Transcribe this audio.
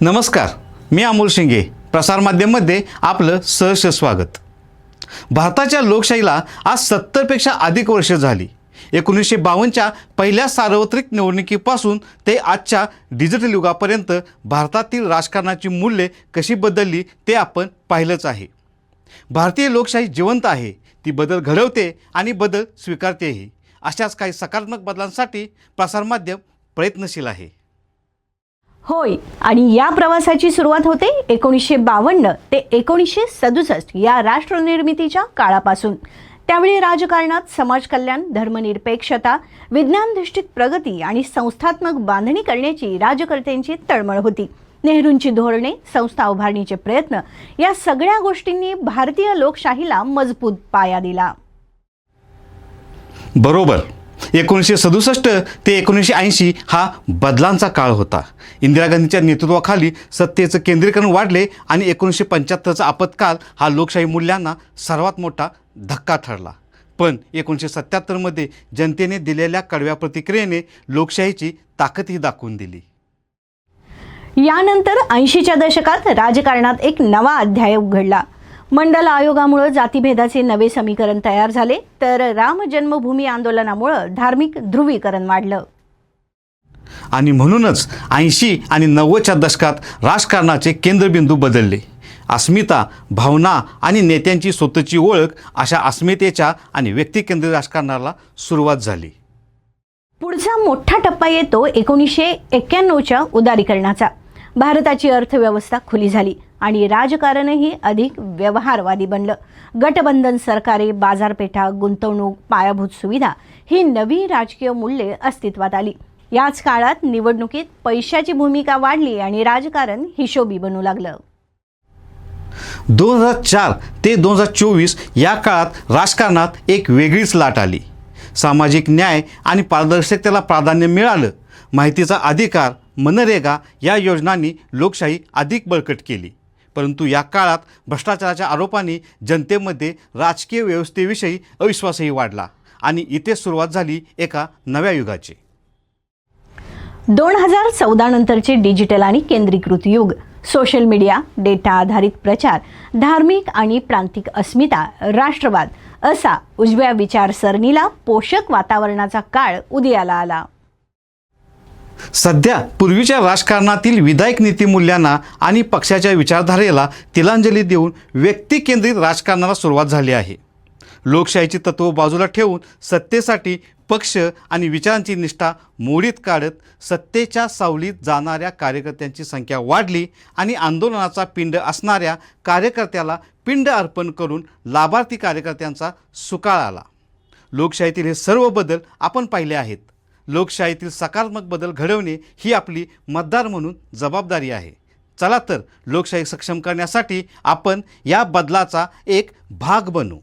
नमस्कार मी अमोल शिंगे. प्रसारमाध्यममध्ये आपलं सहर्ष स्वागत. भारताच्या लोकशाहीला आज सत्तरपेक्षा अधिक वर्ष झाली. एकोणीसशे बावन्नच्या पहिल्या सार्वत्रिक निवडणुकीपासून ते आजच्या डिजिटल युगापर्यंत भारतातील राजकारणाची मूल्ये कशी बदलली ते आपण पाहिलंच आहे. भारतीय लोकशाही जिवंत आहे. ती बदल घडवते आणि बदल स्वीकारतेही. अशाच काही सकारात्मक बदलांसाठी प्रसारमाध्यम प्रयत्नशील आहे. होय. आणि या प्रवासाची सुरुवात होते एकोणीसशे बावन्न ते एकोणीसशे सदुसष्ट या राष्ट्रनिर्मितीच्या काळापासून. त्यावेळी राजकारणात समाजकल्याण धर्मनिरपेक्षता विज्ञानधिष्ठित प्रगती आणि संस्थात्मक बांधणी करण्याची राजकर्त्यांची तळमळ होती. नेहरूंची धोरणे संस्था उभारणीचे प्रयत्न या सगळ्या गोष्टींनी भारतीय लोकशाहीला मजबूत पाया दिला. बरोबर. एकोणीसशे सदुसष्ट ते एकोणीसशे ऐंशी हा बदलांचा काळ होता. इंदिरा गांधीच्या नेतृत्वाखाली सत्तेचं केंद्रीकरण वाढले आणि एकोणीसशे पंच्याहत्तरचा आपत्काल हा लोकशाही मूल्यांना सर्वात मोठा धक्का ठरला. पण एकोणीसशे सत्त्याहत्तरमध्ये जनतेने दिलेल्या कडव्या प्रतिक्रियेने लोकशाहीची ताकदही दाखवून दिली. यानंतर ऐंशीच्या दशकात राजकारणात एक नवा अध्याय उघडला. मंडल आयोगामुळं जातीभेदाचे नवे समीकरण तयार झाले तर राम जन्मभूमी आंदोलनामुळं धार्मिक ध्रुवीकरण वाढलं. आणि म्हणूनच ऐंशी आणि नव्वदच्या दशकात राजकारणाचे केंद्रबिंदू बदलले. अस्मिता भावना आणि नेत्यांची स्वतःची ओळख अशा अस्मितेच्या आणि व्यक्तिकेंद्रित राजकारणाला सुरुवात झाली. पुढचा मोठा टप्पा येतो एकोणीसशे एक्क्याण्णवच्या उदारीकरणाचा. भारताची अर्थव्यवस्था खुली झाली आणि राजकारणही अधिक व्यवहारवादी बनलं. गटबंधन सरकारे बाजारपेठा गुंतवणूक पायाभूत सुविधा ही नवी राजकीय मूल्ये अस्तित्वात आली. याच काळात निवडणुकीत पैशाची भूमिका वाढली आणि राजकारण हिशोबी बनू लागलं. दोन हजार चार ते दोन हजार चोवीस या काळात राजकारणात एक वेगळीच लाट आली. सामाजिक न्याय आणि पारदर्शकतेला प्राधान्य मिळालं. माहितीचा अधिकार मनरेगा या योजनांनी लोकशाही अधिक बळकट केली. परंतु या काळात भ्रष्टाचाराच्या आरोपाने जनतेमध्ये राजकीय व्यवस्थेविषयी अविश्वासही वाढला आणि इथे सुरुवात झाली एका नव्या युगाची. दोन हजार चौदा नंतरचे डिजिटल आणि केंद्रीकृत युग. सोशल मीडिया डेटा आधारित प्रचार धार्मिक आणि प्रांतिक अस्मिता राष्ट्रवाद असा उजव्या विचारसरणीला पोषक वातावरणाचा काळ उदयाला आला. सध्या पूर्वीच्या राजकारणातील विधायक नीतिमूल्यांना आणि पक्षाच्या विचारधारेला तिलांजली देऊन व्यक्तिकेंद्रित राजकारणाला सुरुवात झाली आहे. लोकशाहीची तत्त्व बाजूला ठेवून सत्तेसाठी पक्ष आणि विचारांची निष्ठा मोडीत काढत सत्तेच्या सावलीत जाणाऱ्या कार्यकर्त्यांची संख्या वाढली आणि आंदोलनाचा पिंड असणाऱ्या कार्यकर्त्याला पिंड अर्पण करून लाभार्थी कार्यकर्त्यांचा सुकाळ आला. लोकशाहीतील हे सर्व बदल आपण पाहिले आहेत. लोकशाहीतील सकारात्मक बदल घडवणे ही आपली मतदार म्हणून जबाबदारी आहे. चला तर लोकशाही सक्षम करण्यासाठी आपण या बदलाचा एक भाग बनू.